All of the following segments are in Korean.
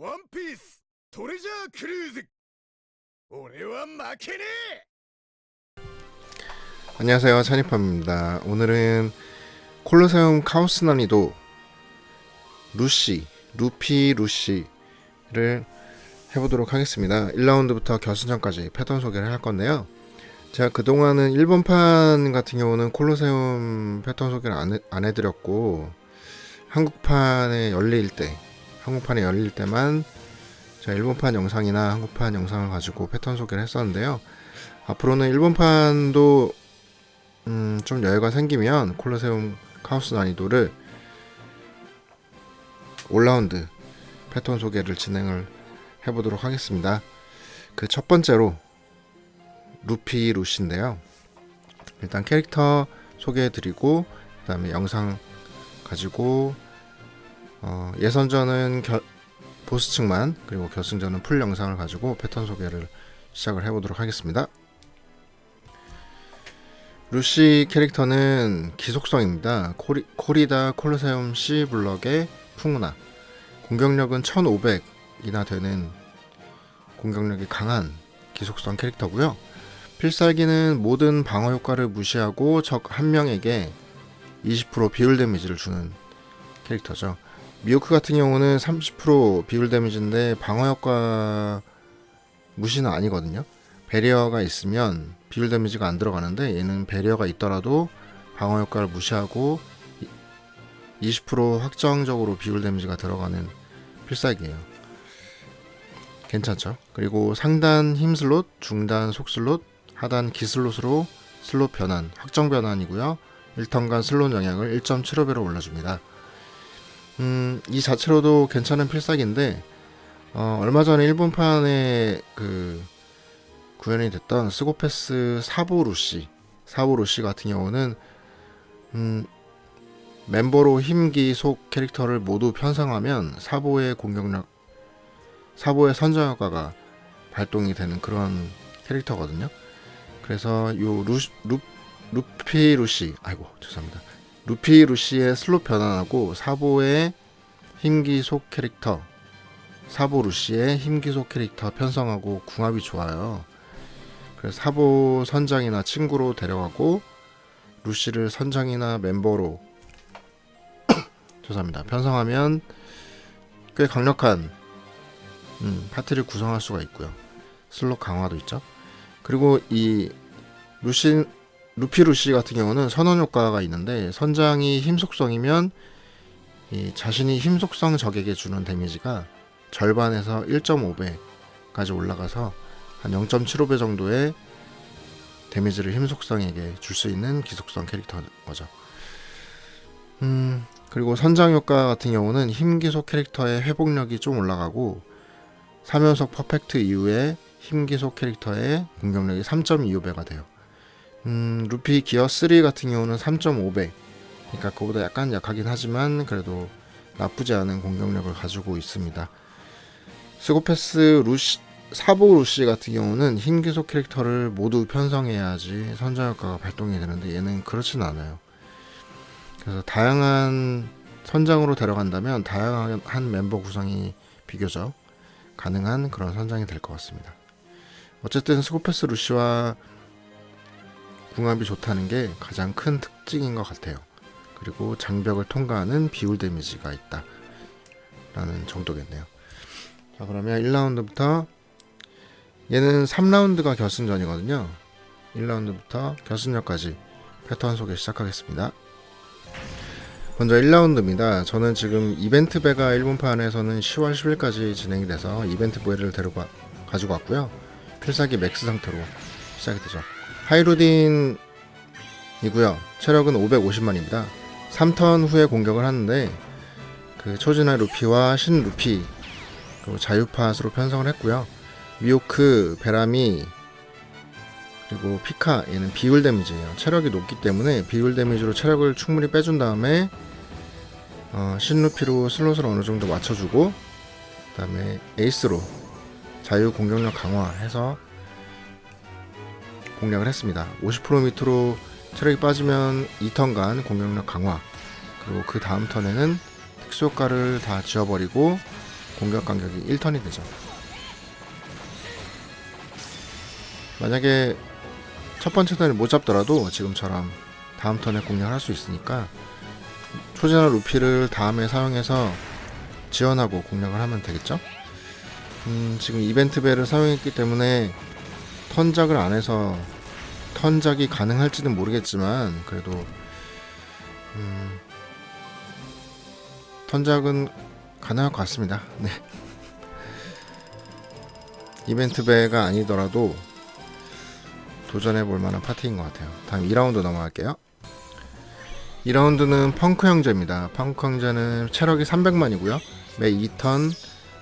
ワンピーストレジャークルーズ俺は負けねえ 안녕하세요 찬이파입니다 오늘은 콜로세움 카오스 난이도 루시 루피 루시를 해보도록 하겠습니다 1라운드부터 결승전까지 패턴 소개를 할 건데요 제가 그동안은 일본판 같은 경우는 콜로세움 패턴 소개를 안, 해, 안 해드렸고 한국판에 열릴 때 한국판에 열릴 때만 제가 일본판 영상이나 한국판 영상을 가지고 패턴 소개를 했었는데요 앞으로는 일본판도 음, 좀 여유가 생기면 콜로세움 카오스 난이도를 5라운드 패턴 소개를 진행을 해보도록 하겠습니다. 그 첫 번째로 루피 루시인데요. 일단 캐릭터 소개해드리고 그 다음에 영상 가지고 어, 예선전은 결, 보스 측만 그리고 결승전은 풀 영상을 가지고 패턴 소개를 시작을 해보도록 하겠습니다. 루시 캐릭터는 기속성입니다. 코리, 코리다 콜로세움 C 블럭의 풍우나 공격력은 1500이나 되는 공격력이 강한 기속성 캐릭터고요. 필살기는 모든 방어 효과를 무시하고 적 한 명에게 20% 비율 데미지를 주는 캐릭터죠. 미호크 같은 경우는 30% 비율 데미지인데 방어 효과 무시는 아니거든요. 배리어가 있으면 비율 데미지가 안 들어가는데 얘는 배리어가 있더라도 방어 효과를 무시하고 20% 확정적으로 비율 데미지가 들어가는 필살기예요. 괜찮죠? 그리고 상단 힘 슬롯, 중단 속 슬롯, 하단 기 슬롯으로 슬롯 변환, 확정 변환이고요. 1턴간 슬롯 영향을 1.75배로 올려줍니다. 음, 이 자체로도 괜찮은 필살기인데 어, 얼마 전에 일본판에 그 구현이 됐던 스고패스 사보루시 사보루시 같은 경우는 음, 멤버로 힘기 속 캐릭터를 모두 편성하면 사보의 공격력 사보의 선정 효과가 발동이 되는 그런 캐릭터거든요. 그래서 요 루, 루, 루피 루시 아이고 죄송합니다. 루피 루시의 슬롯 변환하고 사보의 힘기 속 캐릭터 사보 루시의 힘기 속 캐릭터 편성하고 궁합이 좋아요. 그래서 사보 선장이나 친구로 데려가고 루시를 선장이나 멤버로 죄송합니다. 편성하면 꽤 강력한 음, 파티를 구성할 수가 있고요. 슬롯 강화도 있죠. 그리고 이 루시 루피 루시 같은 경우는 선언 효과가 있는데 선장이 힘 속성이면 이 자신이 힘 속성 적에게 주는 데미지가 절반에서 1.5배까지 올라가서 한 0.75배 정도의 데미지를 힘 속성에게 줄 수 있는 기속성 캐릭터 거죠. 음, 그리고 선장 효과 같은 경우는 힘 기속 캐릭터의 회복력이 좀 올라가고 사면석 퍼펙트 이후에 힘 기속 캐릭터의 공격력이 3.25배가 돼요. 음, 루피 기어 3 같은 경우는 3.5배. 그러니까 그보다 약간 약하긴 하지만 그래도 나쁘지 않은 공격력을 가지고 있습니다. 스고패스 루시 사보 루시 같은 경우는 흰 기속 캐릭터를 모두 편성해야지 선장 효과가 발동이 되는데 얘는 그렇진 않아요. 그래서 다양한 선장으로 데려간다면 다양한 멤버 구성이 비교적 가능한 그런 선장이 될 것 같습니다. 어쨌든 스코패스 루시와 궁합이 좋다는 게 가장 큰 특징인 것 같아요. 그리고 장벽을 통과하는 비율 데미지가 있다. 라는 정도겠네요. 자, 그러면 1라운드부터 얘는 3라운드가 결승전이거든요. 1라운드부터 결승전까지 패턴 소개 시작하겠습니다. 먼저 1라운드입니다. 저는 지금 이벤트 배가 일본판에서는 10월 10일까지 진행이 돼서 이벤트 부회를 와- 가지고 왔고요. 필살기 맥스 상태로 시작이 되죠. 하이루딘이고요. 체력은 550만입니다. 3턴 후에 공격을 하는데 그 초진화 루피와 신 루피 그리고 자유팟으로 편성을 했고요. 미오크, 베라미 그리고 피카 얘는 비율 데미지예요. 체력이 높기 때문에 비율 데미지로 체력을 충분히 빼준 다음에 어, 신루피로 슬롯을 어느 정도 맞춰주고 그다음에 에이스로 자유 공격력 강화해서 공략을 했습니다. 50% 밑으로 체력이 빠지면 2턴간 공격력 강화 그리고 그 다음 턴에는 특수 효과를 다 지워버리고 공격 간격이 1턴이 되죠. 만약에 첫 번째 턴을 못 잡더라도 지금처럼 다음 턴에 공략을 할수 있으니까 초진화 루피를 다음에 사용해서 지원하고 공략을 하면 되겠죠? 음, 지금 이벤트 벨을 사용했기 때문에 턴작을 안 해서 턴작이 가능할지는 모르겠지만 그래도 음, 턴작은 가능할 것 같습니다. 네. 이벤트 배가 아니더라도 도전해 볼 만한 파티인 것 같아요. 다음 2라운드 넘어갈게요. 2라운드는 펑크 형제입니다. 펑크 형제는 체력이 300만이고요. 매 2턴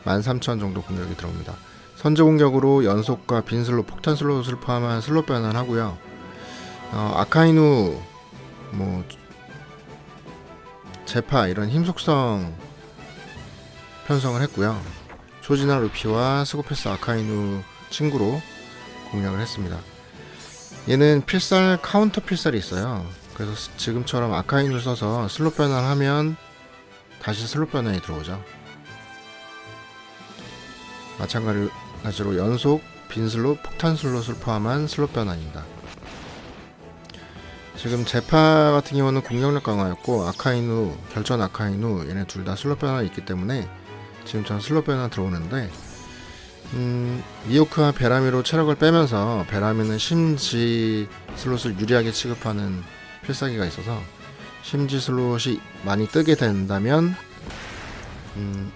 13,000 정도 공격이 들어옵니다. 선제 공격으로 연속과 빈 슬롯, 폭탄 슬롯을 포함한 슬롯 변환을 하고요. 어, 아카이누, 뭐 제파 이런 힘 속성 편성을 했고요. 초지나 루피와 스고페스 아카이누 친구로 공략을 했습니다. 얘는 필살 카운터 필살이 있어요. 그래서 스- 지금처럼 아카이누 써서 슬롯 변환하면 다시 슬롯 변환이 들어오죠. 마찬가지로 연속 빈 슬롯, 폭탄 슬롯을 포함한 슬롯 변환입니다. 지금 제파 같은 경우는 공격력 강화였고 아카이누, 결전 아카이누 얘네 둘 다 슬롯 변환이 있기 때문에 지금처럼 슬롯 변환 들어오는데 음, 미오크와 베라미로 체력을 빼면서 베라미는 심지 슬롯을 유리하게 취급하는 필살기가 있어서 심지 슬롯이 많이 뜨게 된다면 음,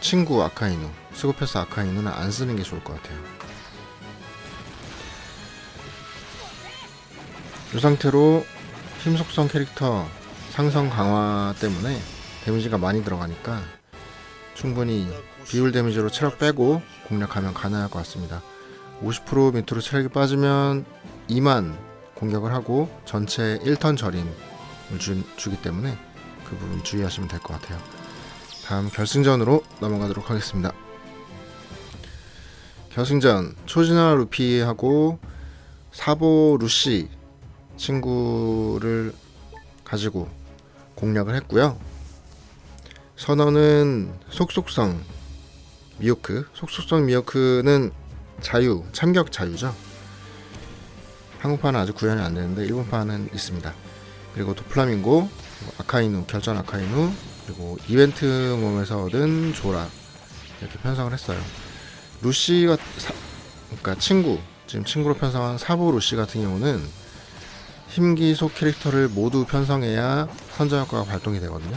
친구 아카이누, 스고패스 아카이누는 안 쓰는 게 좋을 것 같아요. 이 상태로 힘 속성 캐릭터 상성 강화 때문에 데미지가 많이 들어가니까 충분히 비율 데미지로 체력 빼고 공략하면 가능할 것 같습니다. 50% 밑으로 체력이 빠지면 2만 공격을 하고 전체 1턴 절임을 주, 주기 때문에 그 부분 주의하시면 될 것 같아요. 다음 결승전으로 넘어가도록 하겠습니다. 결승전 초진화 루피하고 사보 루시 친구를 가지고 공략을 했고요. 선언은 속속성 미호크 속속성 미호크는 자유 참격 자유죠. 한국판은 아직 구현이 안 되는데 일본판은 있습니다. 그리고 도플라밍고 아카이누 결전 아카이누 그리고 이벤트 몸에서 얻은 조라 이렇게 편성을 했어요. 루시가 사, 그러니까 친구 지금 친구로 편성한 사보 루시 같은 경우는 힘기속 캐릭터를 모두 편성해야 선전 효과가 발동이 되거든요.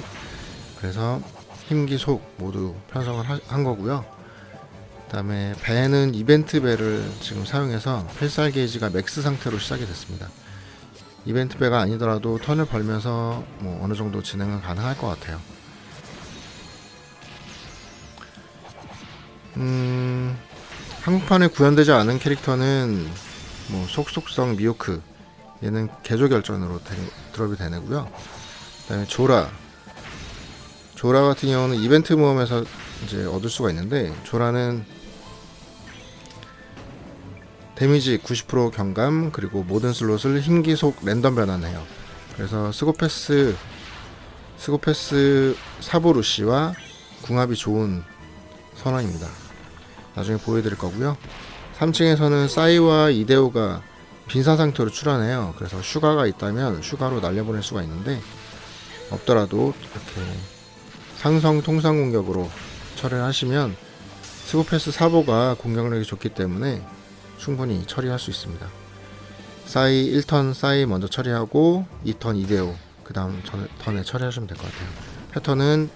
그래서 힘기속 모두 편성을 하- 한 거고요. 그다음에 배는 이벤트 배를 지금 사용해서 필살 게이지가 맥스 상태로 시작이 됐습니다. 이벤트 배가 아니더라도 턴을 벌면서 뭐 어느 정도 진행은 가능할 것 같아요. 음, 한국판에 구현되지 않은 캐릭터는 뭐 속속성 미오크 얘는 개조 결전으로 되- 드롭이 되고요. 그다음에 조라 조라 같은 경우는 이벤트 모험에서 이제 얻을 수가 있는데 조라는 데미지 90% 경감 그리고 모든 슬롯을 힘기속 랜덤 변환해요. 그래서 스고패스 스고패스 사보루시와 궁합이 좋은 선언입니다. 나중에 보여드릴 거고요. 3층에서는 싸이와 이데오가 빈사 상태로 출연해요. 그래서 슈가가 있다면 슈가로 날려보낼 수가 있는데 없더라도 이렇게 상성 통상 공격으로 처리를 하시면 스고패스 사보가 공격력이 좋기 때문에 충분히 처리할 수 있습니다. 싸이 1턴 싸이 먼저 처리하고 2턴 이데오 그 다음 턴에 처리하시면 될 것 같아요. 패턴은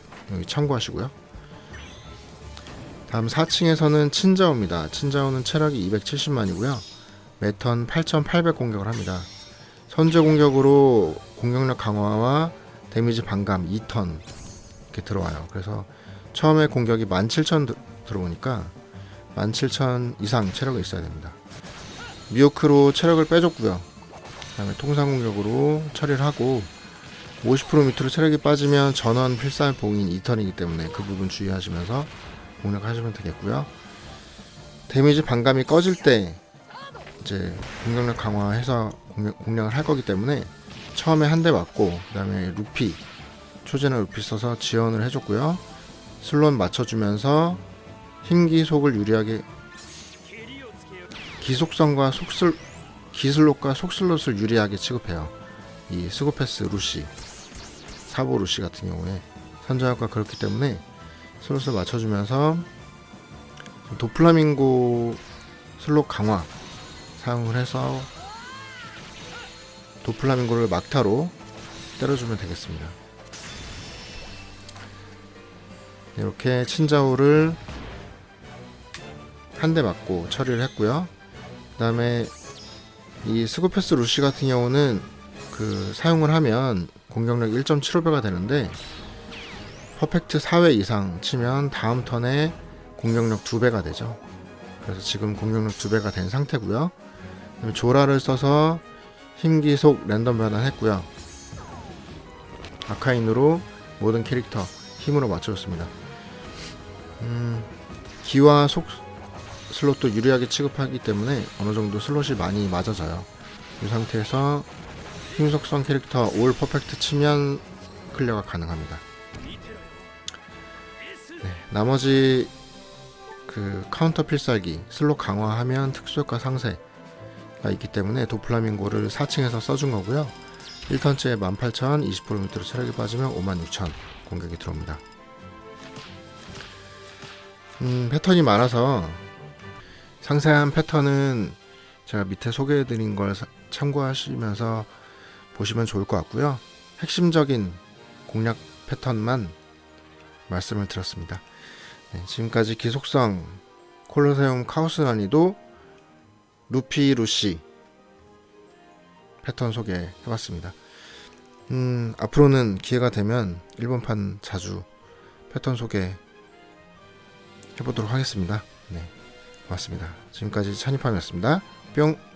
참고하시고요. 다음 4층에서는 친자오입니다. 친자오는 체력이 270만이고요. 매턴 8800 공격을 합니다. 선제 공격으로 공격력 강화와 데미지 반감 2턴 이렇게 들어와요. 그래서 처음에 공격이 17,000 들- 들어오니까 17,000 이상 체력이 있어야 됩니다. 미오크로 체력을 빼줬고요. 그 다음에 통상 공격으로 처리를 하고 50% 밑으로 체력이 빠지면 전원 필살 봉인 2턴이기 때문에 그 부분 주의하시면서 공략하시면 되겠고요. 데미지 반감이 꺼질 때 이제 공격력 강화해서 공략, 공략 을 할 거기 때문에 처음에 한 대 맞고 그 다음에 루피 초제나 루피 써서 지원을 해줬고요. 슬롯 맞춰주면서 힘기속을 유리하게 기속성과 속슬 기슬롯과 속슬롯을 유리하게 취급해요. 이 스고패스 루시 사보 루시 같은 경우에 선저하가 그렇기 때문에 슬롯을 맞춰주면서 도플라밍고 슬롯 강화 사용을 해서 도플라밍고를 막타로 때려주면 되겠습니다. 이렇게 친자우를 한 대 맞고 처리를 했고요. 그 다음에 이 스고패스 루시 같은 경우는 그 사용을 하면 공격력 1.75배가 되는데 퍼펙트 4회 이상 치면 다음 턴에 공격력 2배가 되죠. 그래서 지금 공격력 2배가 된 상태고요. 조라를 써서 힘기속 랜덤 변환했고요. 아카인으로 모든 캐릭터 힘으로 맞춰줬습니다. 음, 기와 속 슬롯도 유리하게 취급하기 때문에 어느 정도 슬롯이 많이 맞아져요. 이 상태에서 힘속성 캐릭터 올 퍼펙트 치면 클리어가 가능합니다. 네, 나머지 그 카운터 필살기 슬롯 강화하면 특수효과 상세가 있기 때문에 도플라밍고를 4층에서 써준 거고요. 1턴째 18,000, 20% 밑으로 체력이 빠지면 56,000 공격이 들어옵니다. 음, 패턴이 많아서 상세한 패턴은 제가 밑에 소개해드린 걸 사- 참고하시면서 보시면 좋을 것 같고요. 핵심적인 공략 패턴만 말씀을 드렸습니다. 네, 지금까지 기속성 콜로세움 카오스 난이도 루피 루시 패턴 소개해봤습니다. 음, 앞으로는 기회가 되면 일본판 자주 패턴 소개 해보도록 하겠습니다. 네, 고맙습니다. 지금까지 찬이팜이었습니다. 뿅!